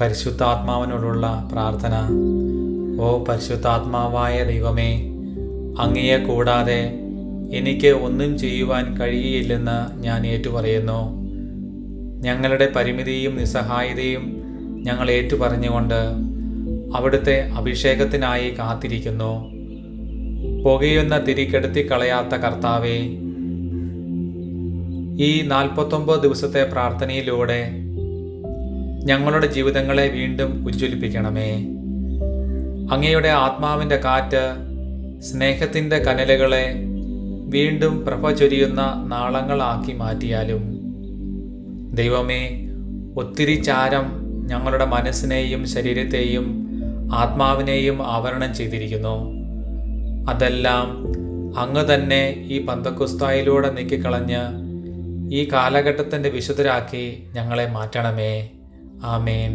പരിശുദ്ധാത്മാവിനോടുള്ള പ്രാർത്ഥന. ഓ പരിശുദ്ധാത്മാവായ ദൈവമേ അങ്ങയെ കൂടാതെ എനിക്ക് ഒന്നും ചെയ്യുവാൻ കഴിയുകയില്ലെന്ന് ഞാൻ ഏറ്റുപറയുന്നു. ഞങ്ങളുടെ പരിമിതിയും നിസ്സഹായതയും ഞങ്ങൾ ഏറ്റുപറഞ്ഞുകൊണ്ട് അവിടുത്തെ അഭിഷേകത്തിനായി കാത്തിരിക്കുന്നു. പുകയുന്ന തിരിക്കെടുത്തി കളയാത്ത കർത്താവേ ഈ നാൽപ്പത്തൊമ്പത് ദിവസത്തെ പ്രാർത്ഥനയിലൂടെ ഞങ്ങളുടെ ജീവിതങ്ങളെ വീണ്ടും ഉജ്ജ്വലിപ്പിക്കണമേ. അങ്ങയുടെ ആത്മാവിന്റെ കാറ്റ് സ്നേഹത്തിന്റെ കനലുകളെ വീണ്ടും പ്രഭ ചൊരിയുന്ന നാളങ്ങളാക്കി മാറ്റിയാലും. ദൈവമേ ഒത്തിരി ചാരം ഞങ്ങളുടെ മനസ്സിനെയും ശരീരത്തെയും ആത്മാവിനെയും ആവരണം ചെയ്തിരിക്കുന്നു. അതെല്ലാം അങ്ങ് തന്നെ ഈ പന്തക്കുസ്തായിലൂടെ നീക്കിക്കളഞ്ഞ് ഈ കാലഘട്ടത്തിന്റെ വിശുദ്ധരാക്കി ഞങ്ങളെ മാറ്റണമേ. ആമേൻ